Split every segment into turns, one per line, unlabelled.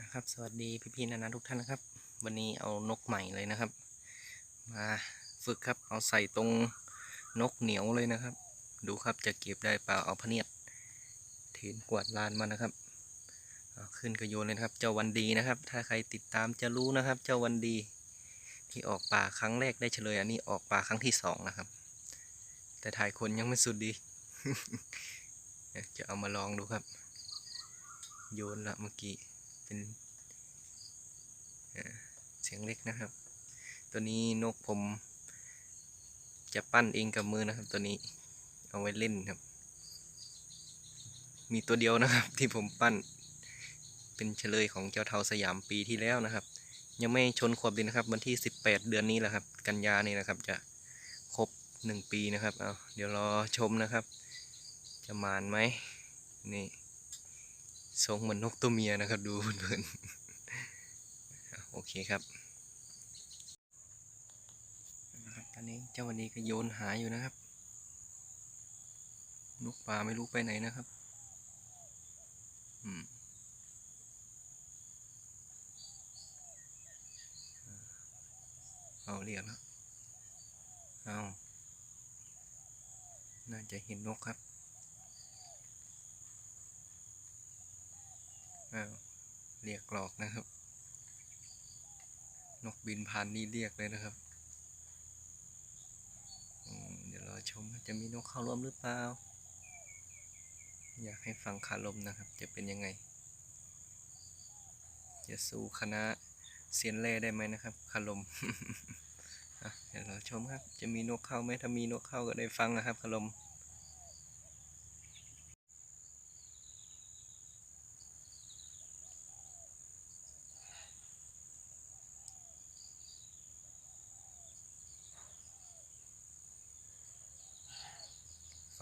นะครับสวัสดีพี่ๆนานาทุกท่านนะครับ วันนี้เอานกใหม่เลยนะครับ มาฝึกครับเอาใส่ตรงนกเหนียวเลยนะครับ ดูครับจะเก็บได้เปล่าเอาพเนียดถืนกวาดลานมานะครับขึ้นกระโยนเลยครับเจ้าวันดีนะครับ ถ้าใครติดตามจะรู้นะครับ เจ้าวันดี ที่ออกป่าครั้งแรกได้เฉลย อันนี้ออกป่าครั้งที่สองนะครับ แต่ถ่ายคนยังไม่สุดดีจะเอามาลองดูครับ โยนละเมื่อกี้ เป็นเสียงเล็กนะครับ ตัวนี้นกผมจะปั้นเองกับมือนะครับ ตัวนี้เอาไว้เล่นครับ มีตัวเดียวนะครับ ที่ผมปั้น เป็นเฉลยของเจ้าเทาสยามปีที่แล้วนะครับ ยังไม่ชนขวบดีนะครับ วันที่ 18 เดือนนี้แหละครับ กันยานี่นะครับ จะครบ 1 ปีนะครับเอาเดี๋ยวรอชมนะครับ จะมานไหมนี่ ทรงเหมือนนกตัวเมียนะครับ ดูเพลินๆโอเคครับนะครับตอนนี้เจ้าวันนี้ก็โยนหาอยู่นะครับนกป่าไม่รู้ไปไหนนะครับอืมเอาเรียกแล้วเอาน่าจะเห็นนกครับ อ้าวเรียกหลอกนะครับ นกบินผ่านนี่เรียกเลยนะครับเดี๋ยวเราชมจะมีนกเข้าร่วมหรือเปล่า อยากให้ฟังคารมนะครับ จะเป็นยังไง จะสู้คณะเซียนเล่ได้ไหมนะครับคารมเดี๋ยวเราชมครับ จะมีนกเข้าไหมถ้ามีนกเข้าก็ได้ฟังนะครับคารม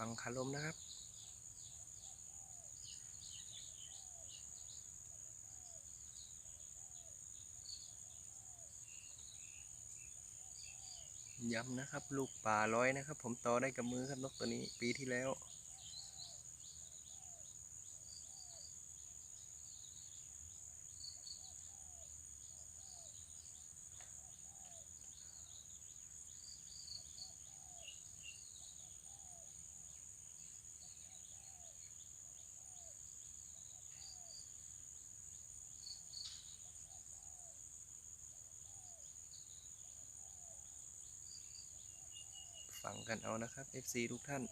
ฟังคารมนะครับ ย้ำนะครับ ลูกป่าร้อยนะครับ ผมต่อได้กับมือครับนกตัวนี้ปีที่แล้ว ฟัง กันเอานะครับ FC ทุกท่าน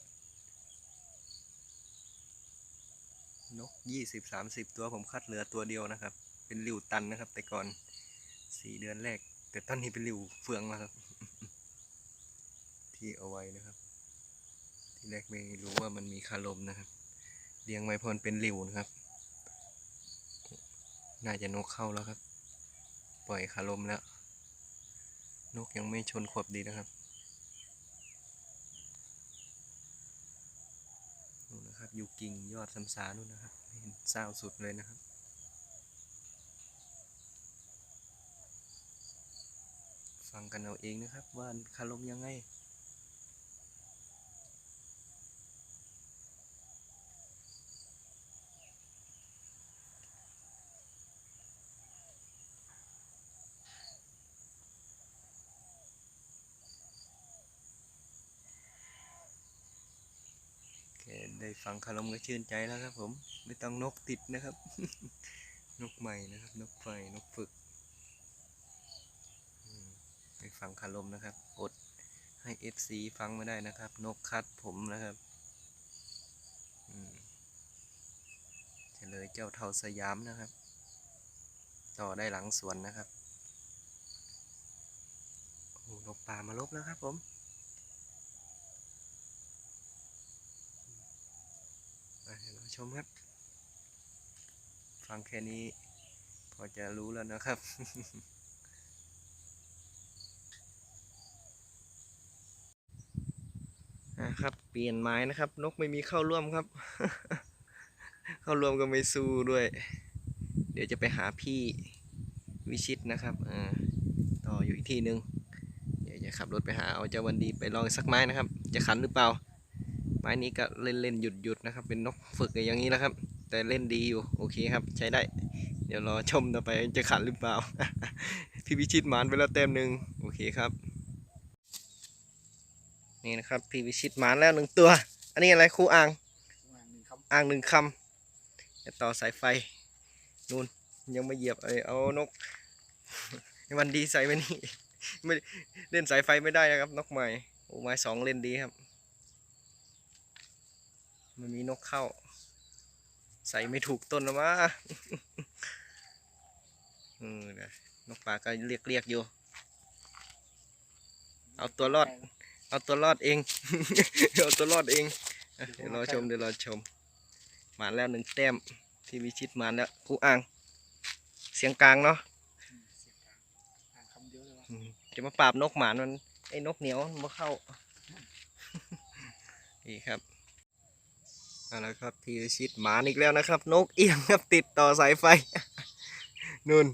นก 20 30 ตัวผมคัดเหลือตัวเดียวนะครับ เป็นริวตันนะครับ แต่ก่อน 4 เดือนแรก แต่ตอนนี้เป็นริวเฟืองแล้วครับ ที่เอาไว้นะครับ ที่แรกไม่รู้ว่ามันมีคารมนะครับเลี้ยงไว้พราะมันเป็นริวนะครับ น่าจะนกเข้าแล้วครับ ปล่อยคารมแล้ว นกยังไม่ชนขวบดีนะครับ นู่นนะครับ อยู่กิ่งยอดสัมสานู่นนะครับ เห็นเศร้าสุดเลยนะครับ ฟังกันเอาเองนะครับ ว่าคารมยังไง ฟังคารมก็ชื่นใจแล้วครับ ผมไม่ต้องนกติดนะครับ นกใหม่นะครับ นกไฟนกฝึกอืมได้ฟังคารมนะครับ อดให้ FC ฟังไม่ได้นะครับ นกคัดผมนะครับอืมเฉลยเจ้าเทาสยามนะครับ ต่อได้หลังสวนนะครับโอ้นกป่ามาลบแล้วครับผม มาเดี๋ยวเรา ชมครับ ฟังแค่นี้ พอจะรู้แล้วนะครับ นะครับ เปลี่ยนไม้นะครับ นกไม่มีเข้าร่วมครับ เข้าร่วมก็ไม่สู้ด้วย เดี๋ยวจะไปหาพี่วิชิตนะครับต่ออยู่อีกที่หนึ่งเดี๋ยวจะขับรถไปหาเอาเจ้าวันดีไปลองสักไม้นะครับ จะขันหรือเปล่า ไม้นี้ก็เล่นเล่นหยุดหยุดๆนะครับ เป็นนกฝึกอย่างนี้นะครับ แต่เล่นดีอยู่โอเคครับ ใช้ได้ เดี๋ยวรอชมต่อไปจะขัดหรือเปล่า พี่พิชิตหมานไปแล้วเต็มหนึ่งโอเคครับ นี่นะครับพี่พิชิตหมานแล้วหนึ่งตัว อันนี้อะไรครูอ่าง
วางหนึ่งครับ
อ่างหนึ่งคำจะต่อสายไฟนู่นยังไม่เหยียบเอยเอานกวันดีใส่ไว้นี่ไม่เล่นสายไฟไม่ได้นะครับนกใหม่โอ้ไม้สองเล่นดีครับ มันมีนกเข้า ใส่ไม่ถูกต้นนะวะเออนะนกป่าก็เรียกเรียกอยู่ เอาตัวรอด เอาตัวรอดเอง เอาตัวรอดเองเดี๋ยวรอชมเดี๋ยวรอชม มาแล้วหนึ่งแต้มที่วิชิตมาแล้วครูอ่าง เสียงกลางเนาะ
อืมเสียบอ่างคำเดียวเลยวะ
อืมจะมาปราบนกหมานมันไอ้นกเหนียวมันมาเข้า นี่ครับ เอาละครับพี่วิชิตหมานอีกแล้วนะครับ นกเอียงครับติดต่อสายไฟนู่น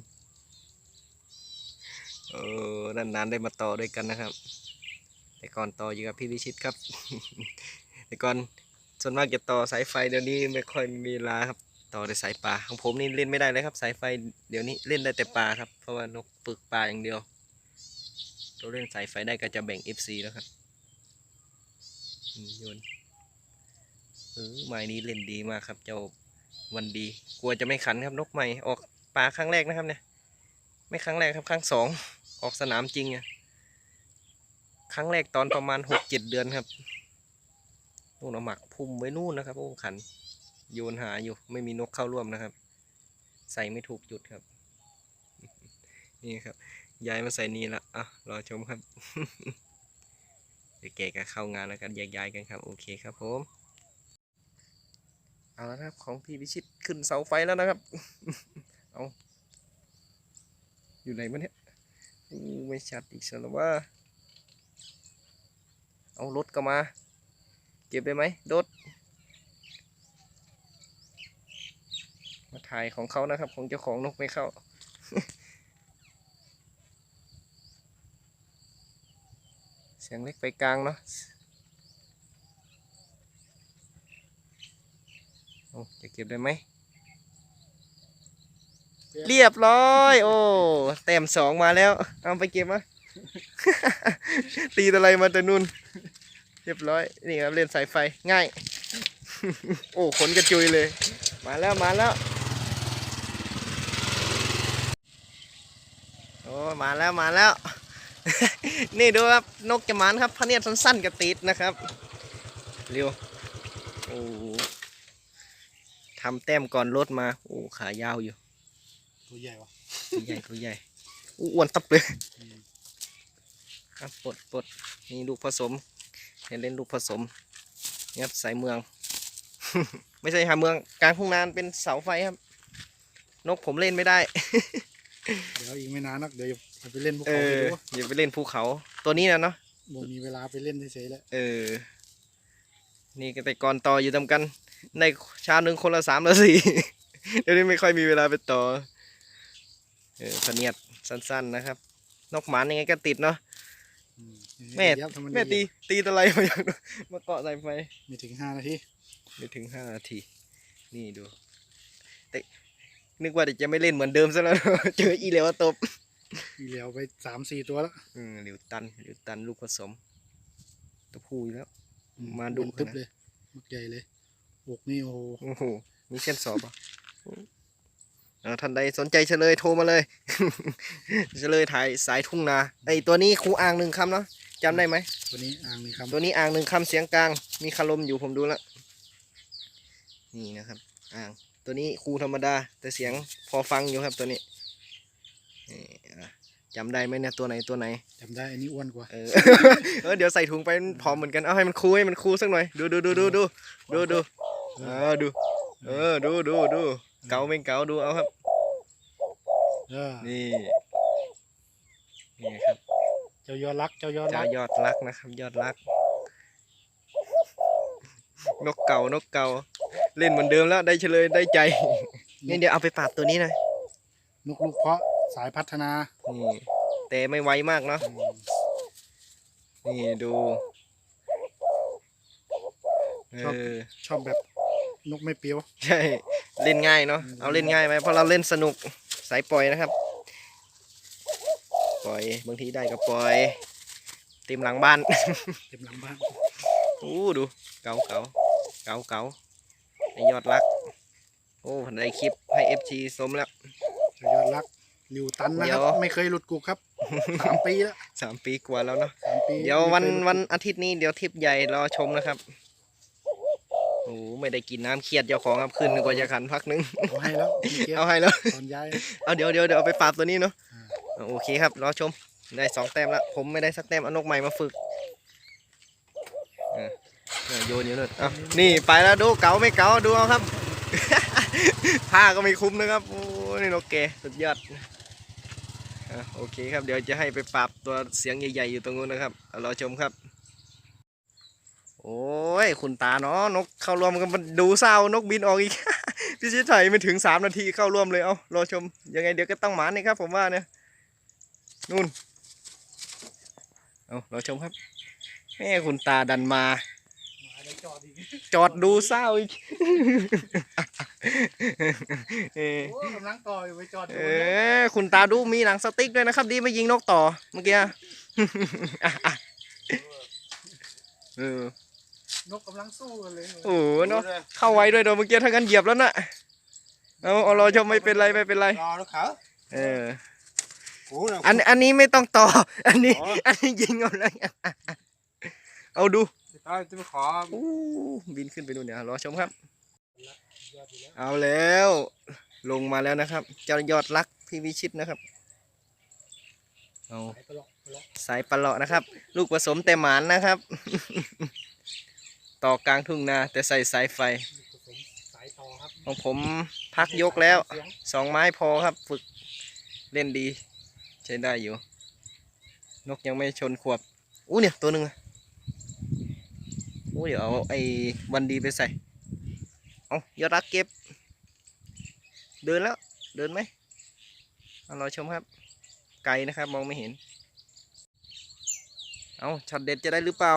เออนานๆได้มาต่อด้วยกันนะครับ แต่ก่อนต่ออยู่กับพี่วิชิตครับ แต่ก่อนส่วนมากจะต่อสายไฟเดี๋ยวนี้ไม่ค่อยมีเวลาครับต่อแต่สายป่าของผมนี่เล่นไม่ได้เลยครับ สายไฟเดี๋ยวนี้เล่นได้แต่ปลาครับเพราะว่านกปึกปลาอย่างเดียวเราเล่นสายไฟได้ก็จะแบ่ง FC แล้วครับโยน เออไม้นี้เล่นดีมากครับ เจ้าวันดี กลัวจะไม่ขันครับนกใหม่ออกปลาครั้งแรกนะครับเนี่ย ไม่ครั้งแรกครับครั้งสองออกสนามจริงอะครั้งแรกตอนประมาณหกเจ็ดเดือนครับนู่นเอาหมักพุ่มไว้นู่นนะครับโอ้ขัน โยนหาอยู่ไม่มีนกเข้าร่วมนะครับ ใส่ไม่ถูกจุดครับ นี่ครับย้ายมาใส่นี่ละอะรอชมครับเดี๋ยวแกก็เข้างานแล้วกันแยกย้ายกันครับ โอเคครับผม เอาละครับ ของพี่พิชิตขึ้นเสาไฟแล้วนะครับ เอาอยู่ไหนวะเนี่ยอู้ไม่ชัดอีกสแล้วว่า เอารถก็มา เก็บได้ไหมโดดมาถ่ายของเขานะครับ ของเจ้าของนกไม่เข้าเสียงเล็กไปกลางเนาะโอ้ จะเก็บได้ไหม เรียบร้อย โอ้แต้มสองมาแล้ว เอาไปเก็บมา ตีตะไรมาแต่นุ่น เรียบร้อย นี่ครับเล่นสายไฟง่าย โอ้ขนกระจุยเลย มาแล้วมาแล้ว โอ้มาแล้วมาแล้ว นี่ดูครับนกจะหมานครับพะเนียดสั้นๆกระติดนะครับ เร็ว โอ้ ทำแต้มก่อนรถมา โอ้ขายาวอยู่
ตัวใหญ่วะ
ตัวใหญ่ตัวใหญ่อู้อ้วนตับเลย
อืม
ครับปลดปลดนี่ลูกผสมเห็นเล่นลูกผสมนี่ครับสายเมือง ไม่ใช่หาเมืองกลางทุ่งนานเป็นเสาไฟครับ นกผมเล่นไม่ได้
เดี๋ยวอีกไม่นานนักเดี๋ยวจะไปเล่นพวก
เอ
เขาไป
อ
ดู
อย่าไปเล่นภูเขา ตัวนี้นะเนาะ
บ่มีเวลาไปเล่นเฉยๆแล้ว
เออ นี่ก็แต่ก่อนต่ออยู่ทำกัน ในเช้าหนึ่งคนละสามละสี่เดี๋ยวนี้ไม่ค่อยมีเวลาไปต่อเออพะเนียดสั้น ๆนะครับ นกหมานยังไงก็ติดเนาะ
อืม
แม่
เดี๋ยวทำน
แม่ตี
ดี
ตีตะไลมาอย่างมาเกาะสายไฟ
ๆไม่ถึงห้านาที
ไม่ถึงห้านาที นี่ดู แต่นึกว่าจะไม่เล่นเหมือนเดิมซะแล้ว เจออีเหลวตบ
อีเหลียวไปสามสี่ตัวแล้ว
อืมหลิวตันหลิวตันลูกผสมตัวผู้อยู่แล้ว
อื
มาดุ
อ้วนตึ๊บ
นะ
เลยมักใหญ่เลย อกนี่โอ้โห
โอ้โหมีเส้นสอบอะเอาท่านใดสนใจเฉลยโทรมาเลย เฉลยถ่ายสายทุ่งนาไอตัวนี้ครูอ่างหนึ่งคำเนาะจำได้ไหม
ตัวนี้อ่างนี่ครับ
ตัวนี้อ่างหนึ่งคำเสียงกลาง มีคารมอยู่ผมดูแล้วนี่นะครับ อ่างตัวนี้ครูธรรมดา แต่เสียงพอฟังอยู่ครับตัวนี้นี่อะจำได้ไหมเนี่ยตัวไหนตัวไหน
จำได้อันนี้อ้วนกว่า
เออเออเดี๋ยวใส่ถุงไปมันพร้อมเหมือนกันเอาให้มันคูให้มันคูสักหน่อยดูดูดูดูดูดูดู เออดู เออดูดูดูเกาไม่เกาดูเอาครับ
เออ
นี่ นี่ครับ
เจ้ายอดรักเจ้ายอดรั
เจ้ากยอดรักนะครับ ยอดรัก นกเก่านกเก่า เล่นเหมือนเดิมแล้วได้เฉลยได้ใจ นี่เดี๋ยวเอาไปปราบตัวนี้หน่อย
นกลูกเพาะสายพัฒนา
นี่แต่ไม่ไวมากเนาะ
อืม
นี่ดูเอ
ชอบ
อ
ชอบแบบ นกไม่เปรียว
ใช่ เล่นง่ายเนาะเอาเล่นง่ายไหมเพราะเราเล่นสนุกสายปล่อยนะครับ ปล่อยบางทีได้ก็ปล่อยเต็มหลังบ้าน
เต็มหลังบ้าน
อู้ดูเก่าเก่าเก่าเก่าไอยอดรัก โอ้ผมได้คลิปให้ FG สมแล้ว
เจ้ายอดรักลิวตันนะครับ
เดี๋ยว
ไม่เคยหลุดกุกครับสามปีแล้ว
สามปีกว่าแล้วเนาะ
สามปี
เดี๋ยววัน
ไม่เคหลุดกุก
วันอาทิตย์นี้เดี๋ยวทริปใหญ่รอชมนะครับ โอ้ไม่ได้กินน้ำเครียดเจ้าของครับขึ้นกว่าจะขันพักนึง
เอาให้แล้วเมื่อกี้
เอาให้แล้ว
ตอนย้าย
เอาเดี๋ยวเดี๋ยวเดี๋ยวเอาไปฝากตัวนี้เนาะ
อ่า
โอเคครับรอชมได้สองแต้มแล้วผมไม่ได้สักแต้มเอานกใหม่มาฝึกเออเออโยนอยู่นู่นเอานี่ไปแล้วดูเก๋าไม่เก๋าดูเอาครับ ผ้าก็ไม่คุ้มนะครับโอ้นี่นกแกสุดยอดอะโอเคครับเดี๋ยวจะให้ไปปรับตัวเสียงใหญ่ๆอยู่ตรงนู้นนะครับเอารอชมครับ โอ้ย คุณตาเนาะนกเข้ารวมกันมันดูเศร้านกบินออกอีก พี่ชิดไทยไม่ถึงสามนาทีเข้าร่วมเลย เอารอชม ยังไงเดี๋ยวก็ต้องหมานี่ครับ ผมว่าเนี่ยนู่น เอารอชมครับ แม่คุณตาดันมา
มาได้จอดอีก
จอดดูเศร้าอีกเออ
โอ้กำลังต่ออยู่ไปจอดดู
เอ
นะ
อคุณตาดูมีหนังสติ๊กด้วยนะครับ ดีไม่ยิงนกต่อเมื่อกี้ เออ น
กกำลังสู้กันเลย
โอ้โหเนาะเข้าไว้ด้วยโดนเมื่อกี้ถ้างั้นเหยียบแล้วน่ะเอาเอารอชมไม่เป็นไรไม่เป็นไร
รอลูกเขา
เออ
โอ้โห
อันอันนี้ไม่ต้องต่อ อันนี้
อ๋อ
อันนี้ยิงเอาเลยเอาดู
ตอนจะไปขอ
อู้บินขึ้นไปดูเนี่ยรอชมครับ
ยอดอยู่แล้ว
เอาแล้ว ลงมาแล้วนะครับเจ้ายอดรักพี่วิชิตนะครับเอา
ไปตลอดไปแล้ว
สายปลาเลาะนะครับ ลูกผสมแต่หมานนะครับ ต่อกลางทุ่งนาแต่ใส่สายไฟ
ลูกผสมสายต่อครับ
ของผมพักยกแล้ว
เสียง
สองไม้พอครับฝึกเล่นดี ใช้ได้อยู่ นกยังไม่ชนขวบอู้เนี่ยตัวหนึ่งอะอู้เดี๋ยวเอาไอ้วันดีไปใส่ เอายอดรักเก็บ เดินแล้ว เดินไหมเอาเราชมครับ ไกลนะครับมองไม่เห็น เอาช็อตเด็ดจะได้หรือเปล่า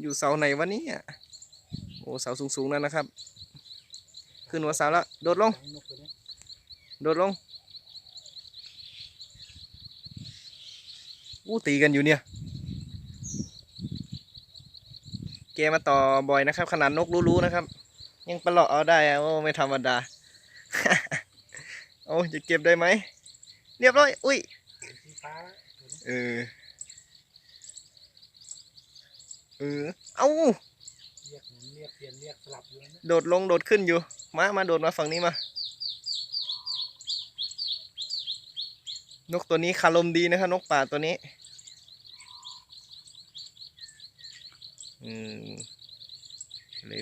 อยู่เสาไหนวะเนี่ย โอ้เสาสูงๆนั่นนะครับ ขึ้นหัวเสาแล้ว โดดลง โดดลง อู้ตีกันอยู่เนี่ย เกมมาต่อบ่อยนะครับ ขนาดนกรู้ๆนะครับ ยังปลาเลาะเอาได้อะโอ้ไม่ธรรมดา โอ้จะเก็บได้ไหม เรียบร้อย อุ้ยเออ เออ เอา
เรียกหมุนเรียกเปลี่ยนเรียกสลับอยู่นะ
โดดลงโดดขึ้นอยู่ มา มาโดดมาฝั่งนี้มา นกตัวนี้คารมดีนะครับนกป่าตัวนี้ อืมเลย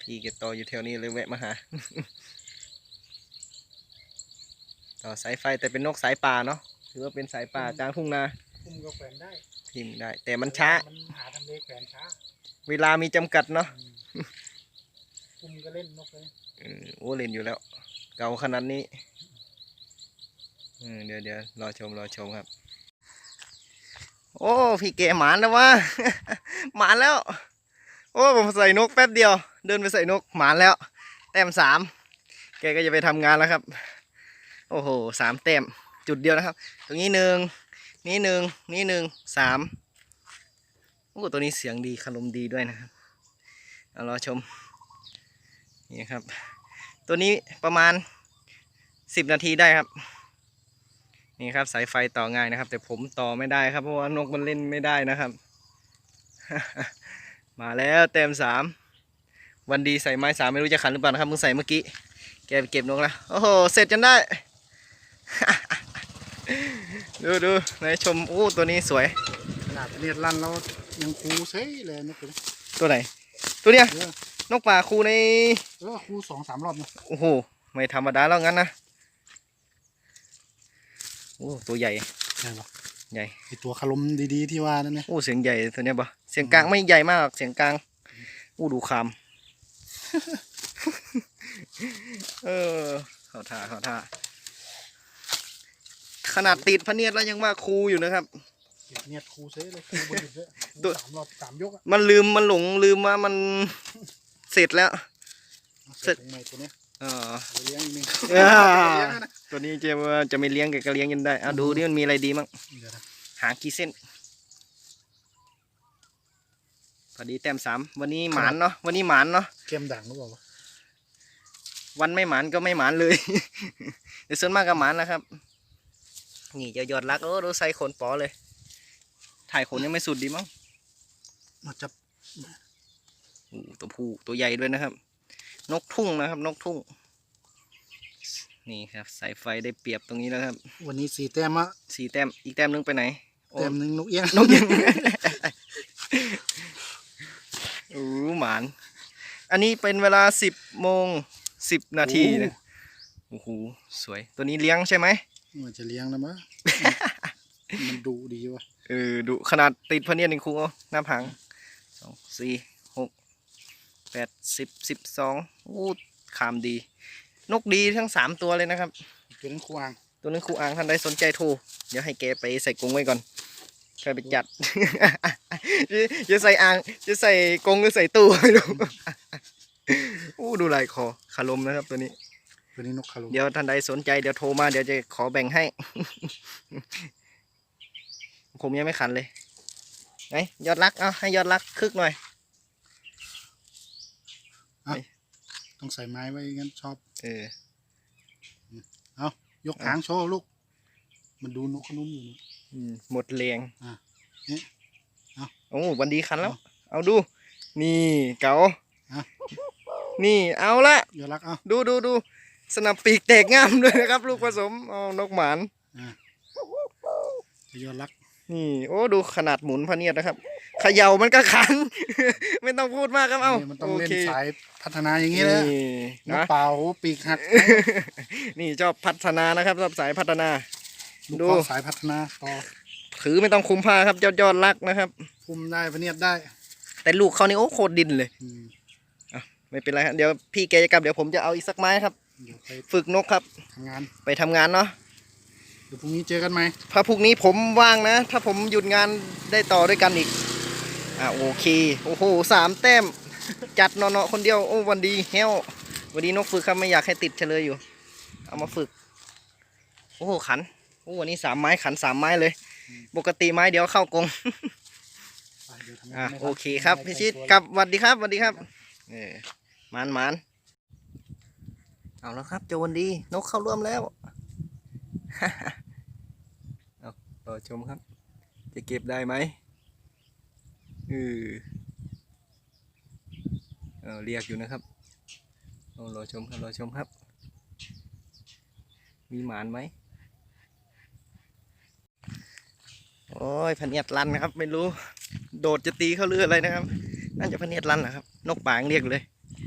พี่แกต่ออยู่แถวนี้เลยแวะมาหา ต่อสายไฟแต่เป็นนกสายป่าเนาะ ถือว่าเป็นสายป่ากลางทุ่งนา
คุมก็แขวนได้
พิมพ์ได้ แต่มันช้า
มันหาทำเลแขวนช้า
เวลามีจำกัดเนาะ
อืมคุมก็เล่นนกเลย
เออโอ้เล่นอยู่แล้ว เก่าขนาดนี้เออเดี๋ยวเดี๋ยวรอชมรอชมครับ โอ้พี่เก๋หมานแล้ววะ หมานแล้ว โอ้ผมใส่นกแป๊บเดียว เดินไปใส่นกหมานแล้ว แต้มสามแกก็จะไปทำงานแล้วครับ โอ้โหสามแต้มจุดเดียวนะครับ ตรงนี้หนึ่ง นี่หนึ่งนี่หนึ่งสามโอ้ตัวนี้เสียงดีคารมดีด้วยนะครับเอารอชมนี่ครับ ตัวนี้ประมาณสิบนาทีได้ครับ นี่ครับสายไฟต่อง่ายนะครับ แต่ผมต่อไม่ได้ครับเพราะว่านกมันเล่นไม่ได้นะครับ มาแล้วเต็มสามวันดีใส่ไม้สามไม่รู้จะขันหรือเปล่านะครับมึงใส่เมื่อกี้แกไปเก็บนกแล้วโอ้โหเสร็จจนได้ ดูดูนายชมโอ้ตัวนี้สวย
ขนาดเรียดลั่นแล้วยังคูเซ่เลยนกตัวนี้
ตัวไหน ตัวเนี้ย
เออ น
กป่าคูใน
เออคูสองสามรอบนะ
โอ้โหไม่ธรรมดาแล้วงั้นนะโอ้ตัวใหญ่
ใช่ปะ
ใหญ่
ไอตัวคารมดีๆที่ว่านั่นนะ
โอ้เสียงใหญ่ตัวเนี้ยปะเสียงกลางไม่ใหญ่มากหรอกเสียงกลางโอ้ดูคำ เออเข้าท่าเข้าท่า ขนาดติดพะเนียดแล้วยังว่าครูอยู่นะครับ
เนี่ยคูเซ่เลยคูบนหยุดเลยคู
ตัว
สามรอบสามยกอะ
มันลืมมันหลงลืมว่ามันเสร็จแล้ว
เอาใส่ถุงใหม่ตัวเนี้ย
เออ
เอาไปเลี้ยงอีกหนึ่ง
อ่า
เลี้ยงนะ
ตัวนี้จะว่าจะไม่เลี้ยงก็เลี้ยงกันได้เอาดูดิมันมีอะไรดีมั้ง
เดี๋ยวนะ
หากี่เส้นพอดีแต้มสามวันนี้หมานเนาะวันนี้หมานเนาะ
เกมด่างหรือเปล่าวะ
วันไม่หมานก็ไม่หมานเลยเดี๋ยวส่วนมากก็หมานนะครับ นี่เจะยอดรักโอ้ดูใส่ขนปอเลย ถ่ายขนยังไม่สุดดีมั้ง
มาจับ
โอ้ตัวผู้ตัวใหญ่ด้วยนะครับ นกทุ่งนะครับ นกทุ่ง นี่ครับ สายไฟได้เปรียบตรงนี้แล้วครับ
วันนี้สี่แต้มอะ
สี่แต้มอีกแต้มนึงไปไหนโอ้
แต้มหนึ่งนกเอี้ยง
นกยังโอ้หมาน อันนี้เป็นเวลาสิบโมงสิบนาทีนะโอ้โหสวยตัวนี้เลี้ยงใช่ไหม
มันจะเลี้ยงแล้วมั้งมันดุดีวะ
เออดูขนาดติดพะเนียดในครูเอาหน้าพังสองสี่หกแปดสิบสิบสองอู้ขามดี นกดีทั้งสามตัวเลยนะครับ
เป็นควาง
ตัวนึงครูอ่างท่านใดสนใจโทรเดี๋ยวให้แกไปใส่กรงไว้ก่อนใครไปจัดจะจะใส่อ่างจะใส่กรงหรือใส่ตู้ไม่รู้อู้ดูลายคอคารมนะครับตัวนี้
ตั วนี้นกคารุ
เดี๋ยวท่านใดสนใจเดี๋ยวโทรมาเดี๋ยวจะขอแบ่งให้ ผมยังไม่ขันเลยไงยอดรักเอาให้ยอดรักคึกหน่อย
ต้องใส่ไม้ไว้งั้นชอบ
เออ
ยกหางโชว์ลูก มันดูนกขนุนอยู่นะ
อืมหมดแรง
อะนี่เอา
โอ้วันดีคันแล้ว
เอา
เอาดู นี่เก๋า
อะ
นี่เอาละ
ยอรักเอา
ดูดูดู สนับปีกแตกงามเลยนะครับ ลูกผสมเอานกหมาน
จะยอรัก
นี่ โอ้ดูขนาดหมุนพะเนียดนะครับเขย่ามันก็ขัน ไม่ต้องพูดมากครับเอา
นี่มันต้อง
โอ
เล่น
เค
สายพัฒนาอย่างนี้เลย
นี่
นก
นะ
เป่าปีกหัก
นี่ชอบพัฒนานะครับชอบสายพัฒนา
ลูก
ดู
เป่าสายพัฒนาต่อ
ถือไม่ต้องคุมผ้าครับยอดยอดรักนะครับ
คุมได้พะเนียดได้
แต่ลูกเขานี่โอ้โคตรดินเลย
อืม
ไม่เป็นไรครับเดี๋ยวพี่แกจะกลับเดี๋ยวผมจะเอาอีกสักไม้ครับ
เดี๋ยวไป
ฝึกนกครับ
ทำงาน
ไปทำงานเนาะ
เดี๋ยวพรุ่งนี้เจอกันไหม
ถ้าพรุ่งนี้ผมว่างนะ ถ้าผมหยุดงานได้ต่อด้วยกันอีก อ่าโอเค โอ้โหสามแต้ม จัดเนาะๆคนเดียว โอ้วันดีเฮลวันดีนกฝึกครับไม่อยากให้ติดเฉลยอยู่ เอามาฝึก โอ้โหขัน โอ้วันนี้สามไม้ขันสามไม้เลย ปกติไม้เดียวเข้ากรง
ไปเดี๋ยวทำงาน
อะ
ไม่ทัน
โอเคครับ
ไม่
พี่
ทัน
ชิด
ตัว
ครับสวัสดีครับสวัสดีครับเออหมานหมาน เอาแล้วครับเจาวันดี นกเข้าร่วมแล้วเอารอชมครับ จะเก็บได้ไหมเออเออเรียกอยู่นะครับเอารอชมครับรอชมครับ มีหมานไหมโอ้ยพเนียดลันครับ ไม่รู้ โดดจะตีเข้าเรืออะไรนะครับ น่าจะพเนียดลันแหละครับ นกป่างเรียกเลย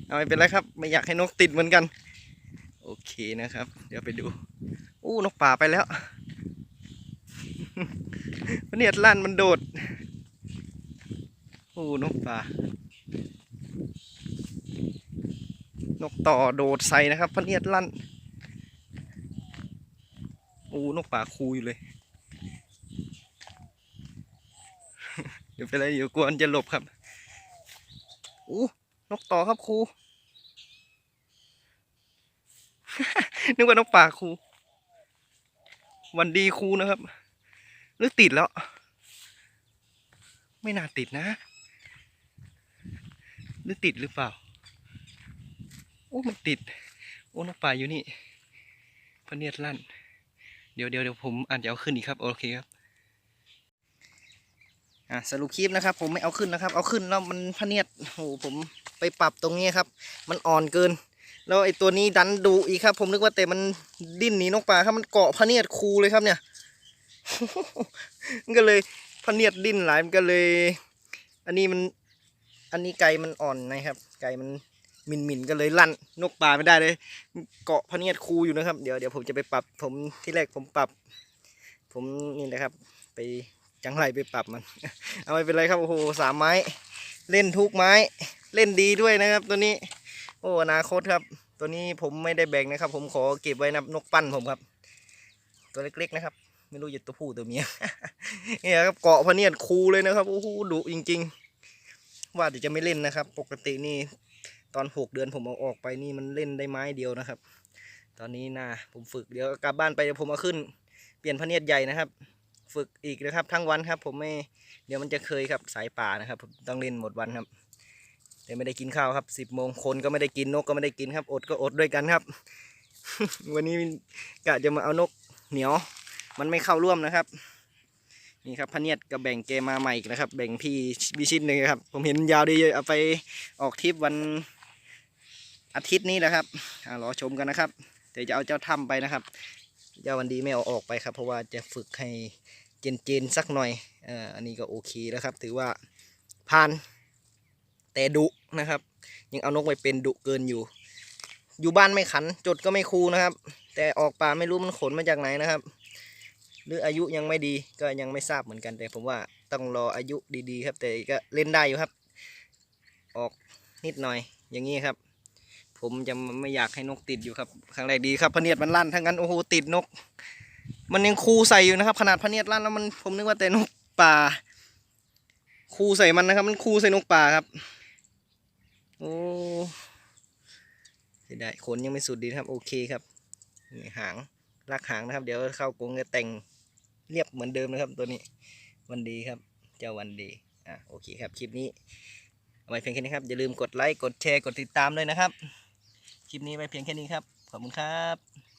เอาไม่เป็นไรครับ ไม่อยากให้นกติดเหมือนกัน เคนะครับ เดี๋ยวไปดู อู้นกป่าไปแล้วพะเนียดลันมันโดด อู้นกป่า นกต่อโดดใส่นะครับพเนียดลันอู้นกป่าคูอยู่เลย เดี๋ยวไปเลยเดี๋ยวกวนจะหลบครับอู้นกต่อครับครู นึกว่านกป่าครู วันดีครูนะครับหรือติดแล้ว ไม่น่าติดนะ หรือติดหรือเปล่า โอ้มันติด โอ้นกป่าอยู่นี่พะเนียดลั่น เดี๋ยวเดี๋ยวเดี๋ยวผมอาจจะเอาขึ้นอีกครับ โอเคครับอะสรุปคลิปนะครับ ผมไม่เอาขึ้นนะครับ เอาขึ้นแล้วมันพเนียดโอ้โหผมไปปรับตรงนี้ครับ มันอ่อนเกิน แล้วไอ้ตัวนี้ดันดุอีกครับ ผมนึกว่าแต่มันดิ้นหนีนกป่าครับมันเกาะพเนียดคูเลยครับเนี่ยมันก็เลยพเนียดดิ้นหลายมันก็เลย อันนี้มัน อันนี้ไก่มันอ่อนนะครับ ไก่มันมินมินก็เลยลั่นนกป่าไม่ได้เลย เกาะพเนียดคูอยู่นะครับ เดี๋ยวเดี๋ยวผมจะไปปรับ ผมที่แรกผมปรับ ผมนี่นะครับ ไปจังไรไปปรับมัน เอาไม่เป็นไรครับโอ้โหสามไม้ เล่นทุกไม้ เล่นดีด้วยนะครับ ตัวนี้ โอ้อนาคตครับ ตัวนี้ผมไม่ได้แบ่งนะครับ ผมขอเก็บไว้นะนกปั้นผมครับ ตัวเล็กๆนะครับ ไม่รู้จะตัวผู้ตัวเมียเนี่ยครับเกาะพะเนียดคูเลยนะครับโอ้โหดุจริง ๆ ว่าจะไม่เล่นนะครับ ปกตินี่ตอนหกเดือนผมเอาออกไปนี่มันเล่นได้ไม้เดียวนะครับ ตอนนี้นะผมฝึกเดี๋ยวกลับบ้านไปเดี๋ยวผมเอาขึ้น เปลี่ยนพะเนียดใหญ่นะครับ ฝึกอีกนะครับ ทั้งวันครับ ผมไม่เดี๋ยวมันจะเคยครับสายป่านะครับ ผมต้องเล่นหมดวันครับ แต่ไม่ได้กินข้าวครับสิบโมงคนก็ไม่ได้กินนกก็ไม่ได้กินครับ อดก็อดด้วยกันครับ วันนี้กะจะมาเอานกเหนียว มันไม่เข้าร่วมนะครับ นี่ครับพเนียดก็แบ่งเกมมาใหม่อีกนะครับ แบ่งพี่บิชิตหนึ่งครับ ผมเห็นยาวดีเยอะเอาไปออกทริปวันอาทิตย์นี้แหละครับรอชมกันนะครับเดี๋ยวจะเอาเจ้าถ้ำไปนะครับเจ้าวันดีไม่เอาออกไปครับ เพราะว่าจะฝึกให้เจนเจนสักหน่อยอ่ออันนี้ก็โอเคแล้วครับ ถือว่าผ่าน แต่ดุนะครับ ยังเอานกไปเป็นดุเกินอยู่ อยู่บ้านไม่ขันจดก็ไม่คูนะครับ แต่ออกป่าไม่รู้มันขนมาจากไหนนะครับ หรืออายุยังไม่ดีก็ยังไม่ทราบเหมือนกันแต่ผมว่าต้องรออายุดีๆ ครับ แต่ก็เล่นได้อยู่ครับ ออกนิดหน่อยอย่างนี้ครับ ผมจะไม่อยากให้นกติดอยู่ครับครั้งแรกดีครับพเนียดมันลั่นทั้งนั้นโอ้โหติดนก มันยังคูใส่อยู่นะครับ ขนาดพเนียดลั่นแล้วมันผมนึกว่าแต่นกป่า คูใส่มันนะครับ มันคูใส่นกป่าครับ โอ้เสียดายขนยังไม่สุดดีนะครับ โอเคครับนี่หางลากหางนะครับ เดี๋ยวเข้ากรงจะแต่งเรียบเหมือนเดิมนะครับ ตัวนี้ วันดีครับ เจ้าวันดีอะโอเคครับ คลิปนี้เอาไว้เพียงแค่นี้ครับ อย่าลืมกดไลค์ กดแชร์ กดติดตามด้วยนะครับ คลิปนี้ไว้เพียงแค่นี้ครับ ขอบคุณครับ